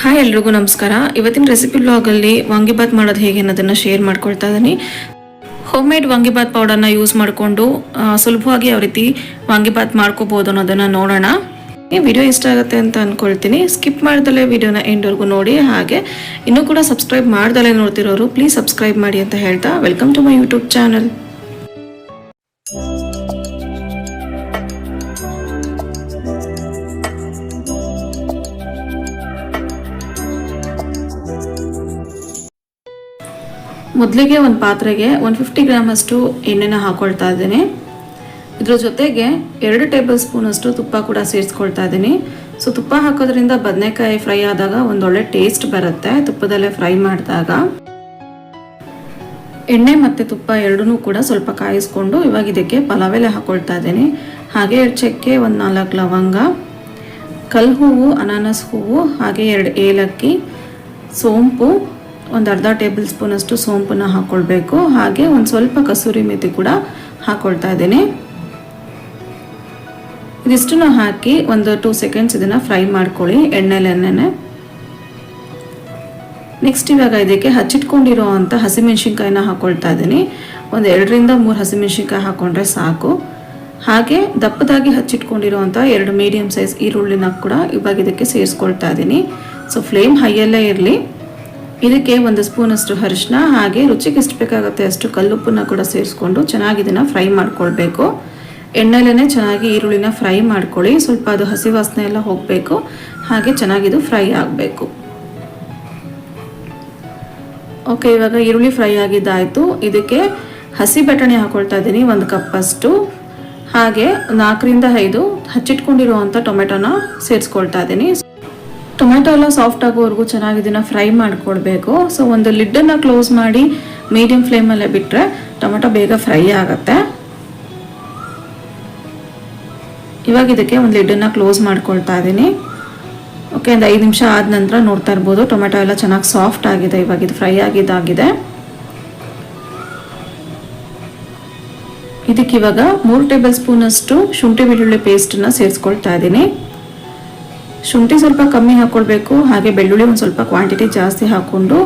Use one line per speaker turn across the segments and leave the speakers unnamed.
Hi, ಎಲ್ರಿಗೂ ನಮಸ್ಕಾರ. ಇವತ್ತಿನ ರೆಸಿಪಿ ಬ್ಲಾಗಲ್ಲಿ ವಾಂಗಿಬಾತ್ ಮಾಡೋದು ಹೇಗೆ ಅನ್ನೋದನ್ನು ಶೇರ್ ಮಾಡ್ಕೊಳ್ತಾ ಇದ್ದೀನಿ ಹೋಮ್ ಮೇಡ್ ವಾಂಗಿಬಾತ್ ಪೌಡರ್ನ ಯೂಸ್ ಮಾಡಿಕೊಂಡು ಸುಲಭವಾಗಿ ಯಾವ ರೀತಿ ವಾಂಗಿಬಾತ್ ಮಾಡ್ಕೋಬೋದು ಅನ್ನೋದನ್ನು ನೋಡೋಣ. ಈ ವಿಡಿಯೋ ಇಷ್ಟ ಆಗುತ್ತೆ ಅಂತ ಅಂದ್ಕೊಳ್ತೀನಿ ಸ್ಕಿಪ್ ಮಾಡ್ದಲೇ ವಿಡಿಯೋನ ಎಂಡ್ವರೆಗೂ ನೋಡಿ. ಹಾಗೆ, ಇನ್ನೂ ಕೂಡ ಸಬ್ಸ್ಕ್ರೈಬ್ ಮಾಡ್ದಲೇ ನೋಡ್ತಿರೋರು ಪ್ಲೀಸ್ ಸಬ್ಸ್ಕ್ರೈಬ್ ಮಾಡಿ ಅಂತ ಹೇಳ್ತಾ welcome to my YouTube channel ಮೊದಲಿಗೆ ಒಂದು ಪಾತ್ರೆಗೆ ಒನ್ ಫಿಫ್ಟಿ ಗ್ರಾಮಷ್ಟು ಎಣ್ಣೆನ ಹಾಕೊಳ್ತಾ ಇದ್ದೀನಿ. ಇದ್ರ ಜೊತೆಗೆ ಎರಡು ಟೇಬಲ್ ಸ್ಪೂನಷ್ಟು ತುಪ್ಪ ಕೂಡ ಸೇರಿಸ್ಕೊಳ್ತಾ ಇದ್ದೀನಿ. ಸೊ ತುಪ್ಪ ಹಾಕೋದ್ರಿಂದ ಬದನೆಕಾಯಿ ಫ್ರೈ ಆದಾಗ ಒಂದೊಳ್ಳೆ ಟೇಸ್ಟ್ ಬರುತ್ತೆ ತುಪ್ಪದಲ್ಲೇ ಫ್ರೈ ಮಾಡಿದಾಗ. ಎಣ್ಣೆ ಮತ್ತು ತುಪ್ಪ ಎರಡೂ ಕೂಡ ಸ್ವಲ್ಪ ಕಾಯಿಸ್ಕೊಂಡು ಇವಾಗ ಇದಕ್ಕೆ ಪಲಾವೆಲೆ ಹಾಕ್ಕೊಳ್ತಾ ಹಾಕೊಳ್ತಾ ಇದ್ದೀನಿ. ಹಾಗೆ ಎರಡು ಚಕ್ಕೆ ಒಂದು ನಾಲ್ಕು ಲವಂಗ, ಕಲ್ಲು ಹೂವು, ಅನಾನಸ್ ಹೂವು, ಹಾಗೆ ಎರಡು ಏಲಕ್ಕಿ, ಸೋಂಪು ಒಂದು ಅರ್ಧ ಟೇಬಲ್ ಸ್ಪೂನಷ್ಟು ಸೋಂಪನ್ನ ಹಾಕ್ಕೊಳ್ಬೇಕು ಹಾಗೆ ಒಂದು ಸ್ವಲ್ಪ ಕಸೂರಿ ಮೆಥಿ ಕೂಡ ಹಾಕ್ಕೊಳ್ತಾ ಇದ್ದೀನಿ. ಇದಿಷ್ಟನ್ನು ಹಾಕಿ ಒಂದು ಟೂ ಸೆಕೆಂಡ್ಸ್ ಇದನ್ನು ಫ್ರೈ ಮಾಡ್ಕೊಳ್ಳಿ ಎಣ್ಣೆನೆ. ನೆಕ್ಸ್ಟ್ ಇವಾಗ ಇದಕ್ಕೆ ಹಚ್ಚಿಟ್ಕೊಂಡಿರೋ ಅಂಥ ಹಸಿಮೆಣ್ಸಿನ್ಕಾಯಿನ ಹಾಕ್ಕೊಳ್ತಾ ಇದ್ದೀನಿ. ಒಂದು ಎರಡರಿಂದ ಮೂರು ಹಸಿಮೆಣ್ಸಿನ್ಕಾಯಿ ಹಾಕ್ಕೊಂಡ್ರೆ ಸಾಕು. ಹಾಗೆ ದಪ್ಪದಾಗಿ ಹಚ್ಚಿಟ್ಕೊಂಡಿರೋ ಅಂಥ ಎರಡು ಮೀಡಿಯಮ್ ಸೈಜ್ ಈರುಳ್ಳಿನ ಕೂಡ ಇವಾಗ ಇದಕ್ಕೆ ಸೇರಿಸ್ಕೊಳ್ತಾ ಇದ್ದೀನಿ. ಸೊ ಫ್ಲೇಮ್ ಹೈಯಲ್ಲೇ ಇರಲಿ. ಇದಕ್ಕೆ ಒಂದು ಸ್ಪೂನಷ್ಟು ಅರಿಶಿನ ಹಾಗೆ ರುಚಿಗೆ ಎಷ್ಟು ಬೇಕಾಗುತ್ತೆ ಅಷ್ಟು ಕಲ್ಲುಪ್ಪನ್ನ ಕೂಡ ಸೇರಿಸ್ಕೊಂಡು ಚೆನ್ನಾಗಿ ಇದನ್ನು ಫ್ರೈ ಮಾಡ್ಕೊಳ್ಬೇಕು. ಎಣ್ಣೆಲೇ ಚೆನ್ನಾಗಿ ಈರುಳ್ಳಿನ ಫ್ರೈ ಮಾಡ್ಕೊಳ್ಳಿ. ಸ್ವಲ್ಪ ಅದು ಹಸಿ ವಾಸನೆ ಎಲ್ಲ ಹೋಗಬೇಕು. ಹಾಗೆ ಚೆನ್ನಾಗಿದು ಫ್ರೈ ಆಗಬೇಕು. ಓಕೆ, ಇವಾಗ ಈರುಳ್ಳಿ ಫ್ರೈ ಆಗಿದ್ದಾಯಿತು. ಇದಕ್ಕೆ ಹಸಿ ಬಟಾಣಿ ಹಾಕೊಳ್ತಾ ಇದ್ದೀನಿ, ಒಂದು ಕಪ್ಪಷ್ಟು ಹಾಗೆ ನಾಲ್ಕರಿಂದ ಐದು ಹಚ್ಚಿಟ್ಕೊಂಡಿರುವಂಥ ಟೊಮೆಟೊನ ಸೇರಿಸ್ಕೊಳ್ತಾ ಇದ್ದೀನಿ. ಟೊಮೆಟೊ ಎಲ್ಲ ಸಾಫ್ಟ್ ಆಗೋವರೆಗೂ ಚೆನ್ನಾಗಿ ಇದನ್ನು ಫ್ರೈ ಮಾಡ್ಕೊಳ್ಬೇಕು ಸೊ ಒಂದು ಲಿಡ್ಡನ್ನು ಕ್ಲೋಸ್ ಮಾಡಿ ಮೀಡಿಯಂ ಫ್ಲೇಮಲ್ಲೇ ಬಿಟ್ಟರೆ ಟೊಮೆಟೊ ಬೇಗ ಫ್ರೈ ಆಗುತ್ತೆ. ಇವಾಗ ಇದಕ್ಕೆ ಒಂದು ಲಿಡ್ಡನ್ನು ಕ್ಲೋಸ್ ಮಾಡ್ಕೊಳ್ತಾ ಇದ್ದೀನಿ. ಓಕೆ ಒಂದು ಐದು ನಿಮಿಷ ಆದ ನಂತರ ನೋಡ್ತಾ ಇರ್ಬೋದು, ಟೊಮೆಟೊ ಎಲ್ಲ ಚೆನ್ನಾಗಿ ಸಾಫ್ಟ್ ಆಗಿದೆ, ಇವಾಗ ಇದು ಫ್ರೈ ಆಗಿದ್ದಾಗಿದೆ. ಇದಕ್ಕೆ ಇವಾಗ ಮೂರು ಟೇಬಲ್ ಸ್ಪೂನಷ್ಟು ಶುಂಠಿ ಬೆಳ್ಳುಳ್ಳಿ ಪೇಸ್ಟನ್ನು ಸೇರಿಸ್ಕೊಳ್ತಾ ಇದ್ದೀನಿ. ಶುಂಠಿ ಸ್ವಲ್ಪ ಕಮ್ಮಿ ಹಾಕ್ಕೊಳ್ಬೇಕು ಹಾಗೆ ಬೆಳ್ಳುಳ್ಳಿ ಒಂದು ಸ್ವಲ್ಪ ಕ್ವಾಂಟಿಟಿ ಜಾಸ್ತಿ ಹಾಕ್ಕೊಂಡು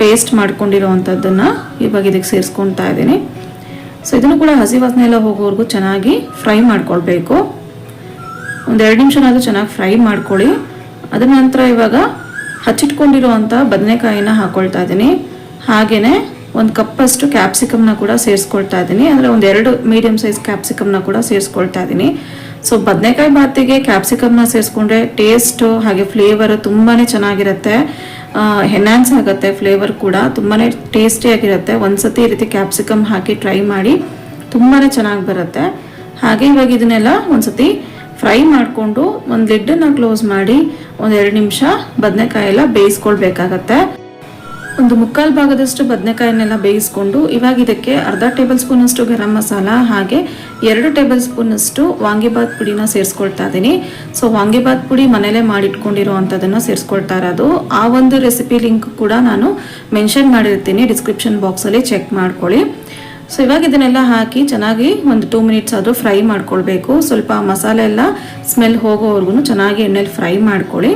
ಪೇಸ್ಟ್ ಮಾಡ್ಕೊಂಡಿರೋವಂಥದ್ದನ್ನು ಇವಾಗ ಇದಕ್ಕೆ ಸೇರಿಸ್ಕೊಳ್ತಾ ಇದ್ದೀನಿ. ಸೊ ಇದನ್ನು ಕೂಡ ಹಸಿ ವಾಸನೆ ಎಲ್ಲ ಹೋಗೋವರೆಗೂ ಚೆನ್ನಾಗಿ ಫ್ರೈ ಮಾಡ್ಕೊಳ್ಬೇಕು. ಒಂದು ಎರಡು ನಿಮಿಷನಾದರೂ ಚೆನ್ನಾಗಿ ಫ್ರೈ ಮಾಡ್ಕೊಳ್ಳಿ. ಅದರ ನಂತರ ಇವಾಗ ಹಚ್ಚಿಟ್ಕೊಂಡಿರೋವಂಥ ಬದನೆಕಾಯಿನ ಹಾಕ್ಕೊಳ್ತಾ ಇದ್ದೀನಿ. ಹಾಗೆಯೇ ಒಂದು ಕಪ್ಪಷ್ಟು ಕ್ಯಾಪ್ಸಿಕಮ್ನ ಕೂಡ ಸೇರಿಸ್ಕೊಳ್ತಾ ಇದ್ದೀನಿ. ಅಂದರೆ ಒಂದು ಎರಡು ಮೀಡಿಯಮ್ ಸೈಜ್ ಕ್ಯಾಪ್ಸಿಕಮ್ನ ಕೂಡ ಸೇರಿಸ್ಕೊಳ್ತಾ ಇದ್ದೀನಿ. ಸೊ ಬದನೆಕಾಯಿ ಬಾತಿಗೆ ಕ್ಯಾಪ್ಸಿಕಮ್ನ ಸೇರಿಸ್ಕೊಂಡ್ರೆ ಟೇಸ್ಟು ಹಾಗೆ ಫ್ಲೇವರ್ ತುಂಬಾ ಚೆನ್ನಾಗಿರುತ್ತೆ. ಎನ್ಹಾನ್ಸ್ ಆಗುತ್ತೆ ಫ್ಲೇವರ್ ಕೂಡ. ತುಂಬಾ ಟೇಸ್ಟಿಯಾಗಿರುತ್ತೆ ಒಂದ್ಸತಿ ಈ ರೀತಿ ಕ್ಯಾಪ್ಸಿಕಮ್ ಹಾಕಿ ಟ್ರೈ ಮಾಡಿ ತುಂಬಾ ಚೆನ್ನಾಗಿ ಬರುತ್ತೆ. ಹಾಗೆ ಇವಾಗ ಇದನ್ನೆಲ್ಲ ಒಂದ್ಸತಿ ಫ್ರೈ ಮಾಡಿಕೊಂಡು ಒಂದು ಲಿಡ್ಡನ್ನು ಕ್ಲೋಸ್ ಮಾಡಿ ಒಂದೆರಡು ನಿಮಿಷ ಬದನೆಕಾಯಿ ಎಲ್ಲ ಬೇಯಿಸ್ಕೊಳ್ಬೇಕಾಗತ್ತೆ. ಒಂದು ಮುಕ್ಕಾಲು ಭಾಗದಷ್ಟು ಬದನೆಕಾಯನ್ನೆಲ್ಲ ಬೇಯಿಸ್ಕೊಂಡು ಇವಾಗ ಇದಕ್ಕೆ ಅರ್ಧ ಟೇಬಲ್ ಸ್ಪೂನಷ್ಟು ಗರಂ ಮಸಾಲ ಹಾಗೆ ಎರಡು ಟೇಬಲ್ ಸ್ಪೂನಷ್ಟು ವಾಂಗಿಬಾತ್ ಪುಡಿನ ಸೇರಿಸ್ಕೊಳ್ತಾ ಇದ್ದೀನಿ ಸೊ ವಾಂಗಿಬಾತ್ ಪುಡಿ ಮನೆಯಲ್ಲೇ ಮಾಡಿಟ್ಕೊಂಡಿರೋ ಅಂಥದ್ದನ್ನು ಸೇರಿಸ್ಕೊಳ್ತಾ ಇರೋದು. ಆ ಒಂದು ರೆಸಿಪಿ ಲಿಂಕ್ ಕೂಡ ನಾನು ಮೆನ್ಷನ್ ಮಾಡಿರ್ತೀನಿ. ಡಿಸ್ಕ್ರಿಪ್ಷನ್ ಬಾಕ್ಸಲ್ಲಿ ಚೆಕ್ ಮಾಡ್ಕೊಳ್ಳಿ. ಸೊ ಇವಾಗ ಇದನ್ನೆಲ್ಲ ಹಾಕಿ ಚೆನ್ನಾಗಿ ಒಂದು ಟೂ ಮಿನಿಟ್ಸ್ ಆದರೂ ಫ್ರೈ ಮಾಡ್ಕೊಳ್ಬೇಕು. ಸ್ವಲ್ಪ ಮಸಾಲೆ ಎಲ್ಲ ಸ್ಮೆಲ್ ಹೋಗೋವರೆಗೂ ಚೆನ್ನಾಗಿ ಎಣ್ಣೆಲಿ ಫ್ರೈ ಮಾಡ್ಕೊಳ್ಳಿ.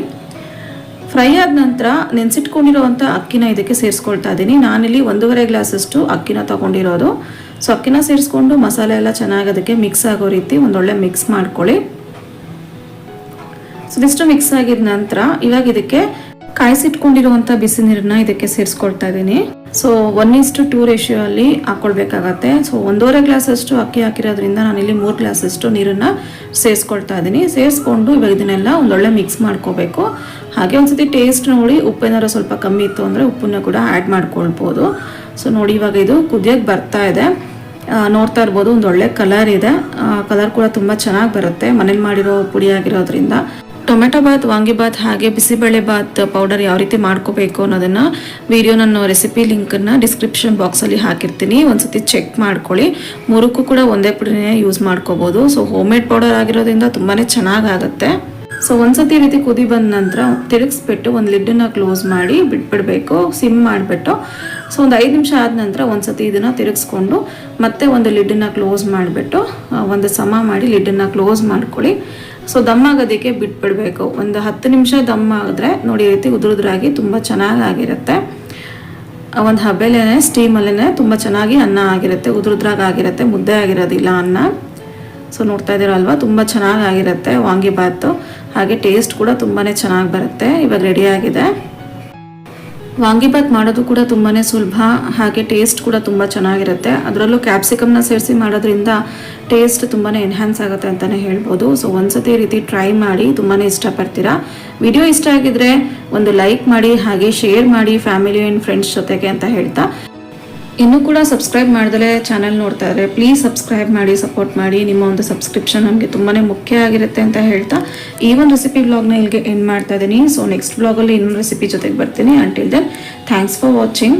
ಫ್ರೈ ಆದ ನಂತರ ನೆನೆಸಿಟ್ಕೊಂಡಿರೋವಂಥ ಅಕ್ಕಿನ ಇದಕ್ಕೆ ಸೇರಿಸ್ಕೊಳ್ತಾ ಇದ್ದೀನಿ ನಾನಿಲ್ಲಿ ಒಂದೂವರೆ ಗ್ಲಾಸಷ್ಟು ಅಕ್ಕಿನ ತಗೊಂಡಿರೋದು. ಸೊ ಅಕ್ಕಿನ ಸೇರಿಸ್ಕೊಂಡು ಮಸಾಲೆ ಎಲ್ಲ ಚೆನ್ನಾಗಿ ಅದಕ್ಕೆ ಮಿಕ್ಸ್ ಆಗೋ ರೀತಿ ಒಂದೊಳ್ಳೆ ಮಿಕ್ಸ್ ಮಾಡ್ಕೊಳ್ಳಿ. ಸೊ ಇದಿಷ್ಟು ಮಿಕ್ಸ್ ಆಗಿದ ನಂತರ ಇವಾಗ ಇದಕ್ಕೆ ಕಾಯಿಸಿಟ್ಕೊಂಡಿರುವಂಥ ಬಿಸಿ ನೀರನ್ನ ಇದಕ್ಕೆ ಸೇರಿಸ್ಕೊಳ್ತಾ ಇದ್ದೀನಿ. So one is to two ratio ಅಲ್ಲಿ ಹಾಕೊಳ್ಬೇಕಾಗತ್ತೆ. ಸೊ ಒಂದೂವರೆ ಗ್ಲಾಸ್ ಅಷ್ಟು ಅಕ್ಕಿ ಹಾಕಿರೋದ್ರಿಂದ ನಾನಿಲ್ಲಿ ಮೂರು ಗ್ಲಾಸ್ ಅಷ್ಟು ನೀರನ್ನ ಸೇರಿಸ್ಕೊಳ್ತಾ ಇದ್ದೀನಿ. ಸೇರಿಸ್ಕೊಂಡು ಇವಾಗ ಇದನ್ನೆಲ್ಲ ಒಂದೊಳ್ಳೆ ಮಿಕ್ಸ್ ಮಾಡ್ಕೋಬೇಕು. ಹಾಗೆ ಒಂದ್ಸತಿ ಟೇಸ್ಟ್ ನೋಡಿ ಉಪ್ಪೇನಾದ್ರು ಸ್ವಲ್ಪ ಕಮ್ಮಿ ಇತ್ತು ಅಂದರೆ ಉಪ್ಪನ್ನ ಕೂಡ ಆ್ಯಡ್ ಮಾಡ್ಕೊಳ್ಬೋದು. ಸೊ ನೋಡಿ ಇವಾಗ ಇದು ಕುದಿಯೋಕ್ಕೆ ಬರ್ತಾ ಇದೆ. ನೋಡ್ತಾ ಇರ್ಬೋದು ಒಂದೊಳ್ಳೆ ಕಲರ್ ಇದೆ. ಕಲರ್ ಕೂಡ ತುಂಬ ಚೆನ್ನಾಗಿ ಬರುತ್ತೆ. ಮನೇಲಿ ಮಾಡಿರೋ ಪುಡಿ ಆಗಿರೋದ್ರಿಂದ. ಟೊಮೆಟೊ ಬಾತ್ ವಾಂಗಿಬಾತ್ ಹಾಗೆ ಬಿಸಿಬೇಳೆ ಬಾತ್ ಪೌಡರ್ ಯಾವ ರೀತಿ ಮಾಡ್ಕೋಬೇಕು ಅನ್ನೋದನ್ನು ವಿಡಿಯೋ ನಾನು ರೆಸಿಪಿ ಲಿಂಕನ್ನು ಡಿಸ್ಕ್ರಿಪ್ಷನ್ ಬಾಕ್ಸಲ್ಲಿ ಹಾಕಿರ್ತೀನಿ. ಒಂದ್ಸತಿ ಚೆಕ್ ಮಾಡ್ಕೊಳ್ಳಿ. ಮೂರಕ್ಕೂ ಕೂಡ ಒಂದೇ ಪುಡಿನೇ ಯೂಸ್ ಮಾಡ್ಕೋಬೋದು. ಸೊ ಹೋಮ್ ಮೇಡ್ ಪೌಡರ್ ಆಗಿರೋದ್ರಿಂದ ತುಂಬಾ ಚೆನ್ನಾಗಾಗುತ್ತೆ. ಸೊ ಒಂದ್ಸತಿ ಈ ರೀತಿ ಕುದಿ ಬಂದ ನಂತರ ತಿರುಗಿಸ್ಬಿಟ್ಟು ಒಂದು ಲಿಡ್ಡನ್ನು ಕ್ಲೋಸ್ ಮಾಡಿ ಬಿಟ್ಬಿಡಬೇಕು. ಸಿಮ್ ಮಾಡಿಬಿಟ್ಟು. ಸೊ ಒಂದು ಐದು ನಿಮಿಷ ಆದ ನಂತರ ಒಂದ್ಸತಿ ಇದನ್ನು ತಿರುಗಿಸ್ಕೊಂಡು ಮತ್ತೆ ಒಂದು ಲಿಡ್ಡನ್ನು ಕ್ಲೋಸ್ ಮಾಡಿಬಿಟ್ಟು ಒಂದು ಸಮ ಮಾಡಿ ಲಿಡ್ಡನ್ನು ಕ್ಲೋಸ್ ಮಾಡ್ಕೊಳ್ಳಿ. ಸೊ ದಮ್ ಆಗೋದಕ್ಕೆ ಬಿಟ್ಬಿಡ್ಬೇಕು. ಒಂದು ಹತ್ತು ನಿಮಿಷ ದಮ್ ಆದರೆ ನೋಡಿ, ಈ ರೀತಿ ಉದುರುದ್ರಾಗಿ ತುಂಬ ಚೆನ್ನಾಗಿ ಆಗಿರುತ್ತೆ. ಒಂದು ಹಬ್ಬೆಲೇ ಸ್ಟೀಮಲ್ಲೇ ತುಂಬ ಚೆನ್ನಾಗಿ ಅನ್ನ ಆಗಿರುತ್ತೆ. ಉದುರುದ್ರಾಗ ಆಗಿರುತ್ತೆ, ಮುದ್ದೆ ಆಗಿರೋದಿಲ್ಲ ಅನ್ನ. ಸೊ ನೋಡ್ತಾ ಇದ್ದೀರಲ್ವ ತುಂಬ ಚೆನ್ನಾಗಿ ಆಗಿರುತ್ತೆ ವಾಂಗಿಬಾತು ಹಾಗೆ ಟೇಸ್ಟ್ ಕೂಡ ತುಂಬಾ ಚೆನ್ನಾಗಿ ಬರುತ್ತೆ. ಇವಾಗ ರೆಡಿಯಾಗಿದೆ ವಾಂಗಿಬಾತ್ ಮಾಡೋದು ಕೂಡ ತುಂಬಾ ಸುಲಭ, ಹಾಗೆ ಟೇಸ್ಟ್ ಕೂಡ ತುಂಬ ಚೆನ್ನಾಗಿರುತ್ತೆ. ಅದರಲ್ಲೂ ಕ್ಯಾಪ್ಸಿಕಮ್ನ ಸೇರಿಸಿ ಮಾಡೋದ್ರಿಂದ ಟೇಸ್ಟ್ ತುಂಬಾ ಎನ್ಹ್ಯಾನ್ಸ್ ಆಗುತ್ತೆ ಅಂತಲೇ ಹೇಳ್ಬೋದು. ಸೊ ಒಂದ್ಸತಿ ರೀತಿ ಟ್ರೈ ಮಾಡಿ ತುಂಬಾ ಇಷ್ಟಪಡ್ತೀರಾ? ವಿಡಿಯೋ ಇಷ್ಟ ಆಗಿದ್ರೆ ಒಂದು ಲೈಕ್ ಮಾಡಿ, ಹಾಗೆ ಶೇರ್ ಮಾಡಿ ಫ್ಯಾಮಿಲಿ ಆ್ಯಂಡ್ ಫ್ರೆಂಡ್ಸ್ ಜೊತೆಗೆ ಅಂತ ಹೇಳ್ತಾ. ಇನ್ನೂ ಕೂಡ ಸಬ್ಸ್ಕ್ರೈಬ್ ಮಾಡಿದ್ರೆ ಚಾನಲ್ ನೋಡ್ತಾ ಇದ್ರೆ ಪ್ಲೀಸ್ ಸಬ್ಸ್ಕ್ರೈಬ್ ಮಾಡಿ ಸಪೋರ್ಟ್ ಮಾಡಿ. ನಿಮ್ಮ ಒಂದು ಸಬ್ಸ್ಕ್ರಿಪ್ಷನ್ ನಮಗೆ ತುಂಬಾ ಮುಖ್ಯ ಆಗಿರುತ್ತೆ ಅಂತ ಹೇಳ್ತಾ ಈ ಒಂದು ರೆಸಿಪಿ ಬ್ಲಾಗ್ನ ಇಲ್ಲಿಗೆ ಎಂಡ್ ಮಾಡ್ತಾ ಇದ್ದೀನಿ. ಸೊ ನೆಕ್ಸ್ಟ್ ಬ್ಲಾಗಲ್ಲಿ ಇನ್ನೊಂದು ರೆಸಿಪಿ ಜೊತೆಗೆ ಬರ್ತೀನಿ. Until then thanks for watching